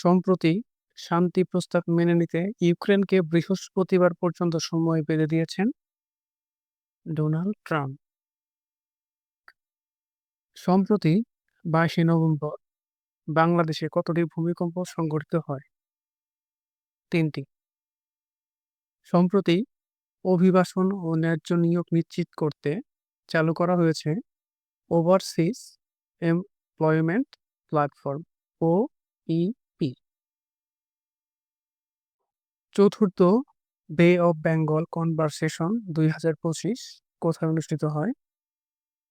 সম্প্রতি শান্তি প্রস্তাব মেনে নিতে ইউক্রেনকে বৃহস্পতিবার পর্যন্ত সময় বেঁধে দিয়েছেন ডোনাল্ড ট্রাম্প। সম্প্রতি বাইশে নভেম্বর বাংলাদেশে কতটি ভূমিকম্প সংঘটিত হয়? তিনটি। সম্প্রতি অভিবাসন ও ন্যায্য নিয়োগ নিশ্চিত করতে চালু করা হয়েছে overseas employment platform O EP চতুর্থ বে অফ বেঙ্গল কনভারসেশন দুই হাজার পঁচিশ কোথায় অনুষ্ঠিত হয়?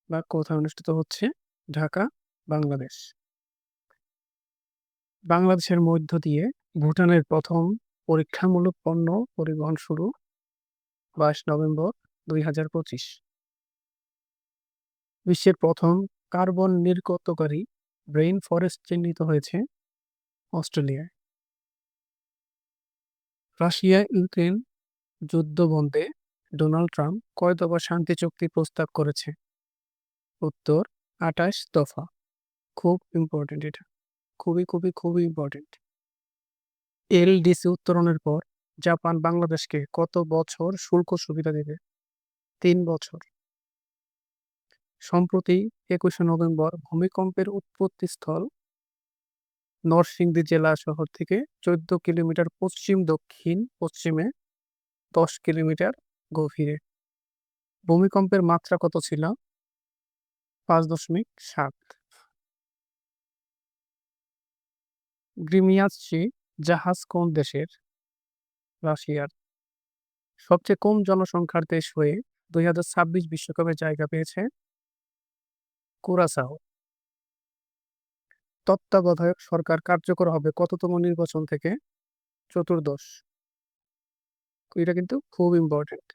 বা কোথায় অনুষ্ঠিত হচ্ছে? ঢাকা, বাংলাদেশ। বাংলাদেশের মধ্য দিয়ে ভুটানের প্রথম পরীক্ষামূলক পণ্য পরিবহন শুরু বাইশ নভেম্বর দুই হাজার পঁচিশ। বিশ্বের প্রথম কার্বন নির্গতকারী ব্রেইন ফরেস্ট চিহ্নিত হয়েছে অস্ট্রেলিয়ায়। রাশিয়া ইউক্রেন যুদ্ধ বন্ধে ডোনাল্ড ট্রাম্প কয় দফা শান্তি চুক্তি প্রস্তাব করেছে? উত্তর, আঠাশ দফা। খুব ইম্পর্টেন্ট এটা। খুবই খুবই খুবই ইম্পর্টেন্ট এলডিসি উত্তরণের পর জাপান বাংলাদেশকে কত বছর শুল্ক সুবিধা দেবে? তিন বছর। সম্প্রতি একুশে নভেম্বর ভূমিকম্পের উৎপত্তিস্থল নরসিংদী জেলা শহর থেকে চোদ্দ কিলোমিটার পশ্চিম দক্ষিণ পশ্চিমে দশ কিলোমিটার গভীরে। ভূমিকম্পের মাত্রা কত ছিল? পাঁচ দশমিক সাত। গ্রিমিয়াসি জাহাজ কোন দেশের? রাশিয়ার। সবচেয়ে কম জনসংখ্যার দেশ হয়ে দুই হাজার ছাব্বিশ বিশ্বকাপে জায়গা পেয়েছে কুরাসাও। তত্ত্বাবধায়ক সরকার কার্যকর হবে কততম নির্বাচন থেকে? চতুর্দশ। এটা কিন্তু খুব ইম্পর্টেন্ট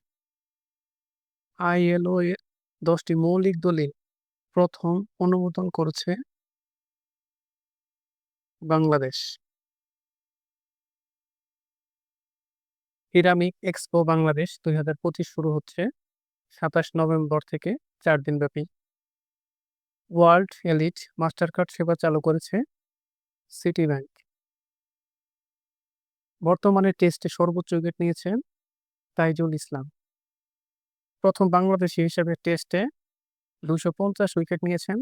আইএলও এর দশটি মৌলিক দলিল প্রথম অনুমোদন করেছে বাংলাদেশ। পিরামিক এক্সপো বাংলাদেশ দুই হাজার পঁচিশ শুরু হচ্ছে সাতাশ নভেম্বর থেকে চার দিন ব্যাপী ওয়ার্ল্ড এলিট মাস্টার কার্ড সেবা চালু করেছে সিটি ব্যাংক। বর্তমানে টেস্টে সর্বোচ্চ উইকেট নিয়েছেন তাইজুল ইসলাম। প্রথম বাংলাদেশি হিসেবে টেস্টে দুশো পঞ্চাশ উইকেট নিয়েছেন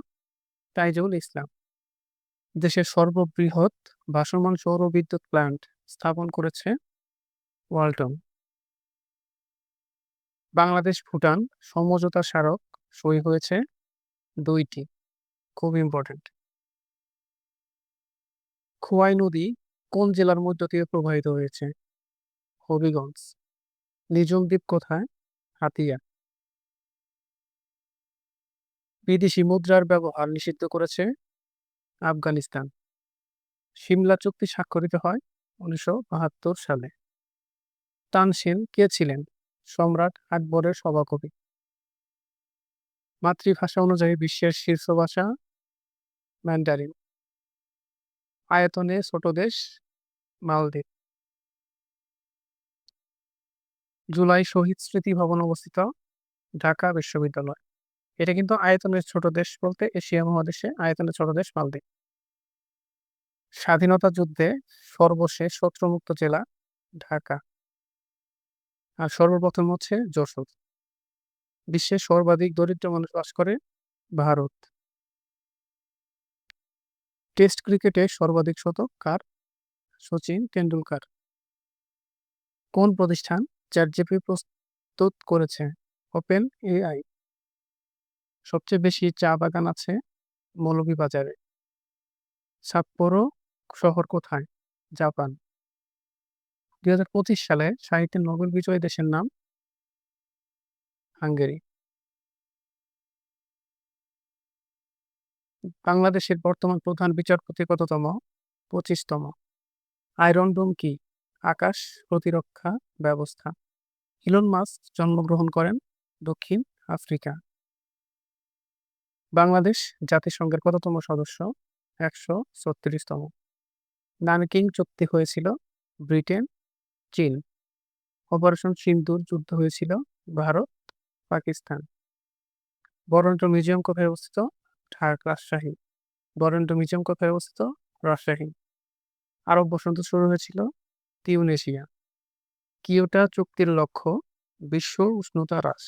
তাইজুল ইসলাম। দেশের সর্ববৃহৎ ভাসমান সৌর বিদ্যুৎ প্ল্যান্ট স্থাপন করেছে ওয়ালটন। বাংলাদেশ ভুটান সমঝোতা স্মারক সই হয়েছে দুইটি। খুব ইম্পর্টেন্ট খোয়াই নদী কোন জেলার মধ্য দিয়ে প্রবাহিত হয়েছে? হবিগঞ্জ। নিজম দ্বীপ কোথায়? হাতিয়া। বিদেশি মুদ্রার ব্যবহার নিষিদ্ধ করেছে আফগানিস্তান। সিমলা চুক্তি স্বাক্ষরিত হয় উনিশশো বাহাত্তর সালে। তানসেন কে ছিলেন? সম্রাট আকবরের সভাকবি। মাতৃভাষা অনুযায়ী বিশ্বের শীর্ষ ভাষা ম্যান্ডারিন আয়তনে ছোট দেশ মালদ্বীপ জুলাই শহীদ স্মৃতি ভবন অবস্থিত ঢাকা বিশ্ববিদ্যালয়। এটা কিন্তু আয়তনের ছোট দেশ বলতে এশিয়া মহাদেশে আয়তনের ছোট দেশ মালদ্বীপ স্বাধীনতা যুদ্ধে সর্বশেষ শত্রুমুক্ত জেলা ঢাকা। আর সর্বপ্রথম হচ্ছে যশোর। বিশ্বের সর্বাধিক দরিদ্র মানুষ বাস করে ভারত। টেস্ট ক্রিকেটে সর্বাধিক শতক কার? সচিন তেন্ডুলকার। কোন প্রতিষ্ঠান চ্যাটজিপি প্রস্তুত করেছে? OpenAI. সবচেয়ে বেশি চা বাগান আছে মৌলভীবাজারে। সাপ্পোরো শহর কোথায়? জাপান। দুই হাজার পঁচিশ সালে সাহিত্যে নোবেল বিজয়ী দেশের নাম হাঙ্গেরি। বাংলাদেশের বর্তমান প্রধান বিচারপতি কততম? পঁচিশতম। আয়রন ডোম কি? আকাশ প্রতিরক্ষা ব্যবস্থা। ইলন মাস্ক জন্মগ্রহণ করেন দক্ষিণ আফ্রিকা। বাংলাদেশ জাতিসংঘের কততম সদস্য? একশো ছত্রিশতম। নানকিং চুক্তি হয়েছিল ব্রিটেন, চীন। অপারেশন সিন্দুর যুদ্ধ হয়েছিল ভারত পাকিস্তান। বরেন্দ্র মিউজিয়াম কোথায় অবস্থিত? ঢাক রাজশাহী। বরেন্দ্র মিউজিয়াম কোথায় অবস্থিত? রাজশাহী। আরব বসন্ত শুরু হয়েছিল তিউনেশিয়া। কিয়োটা চুক্তির লক্ষ্য বিশ্ব উষ্ণতা হ্রাস।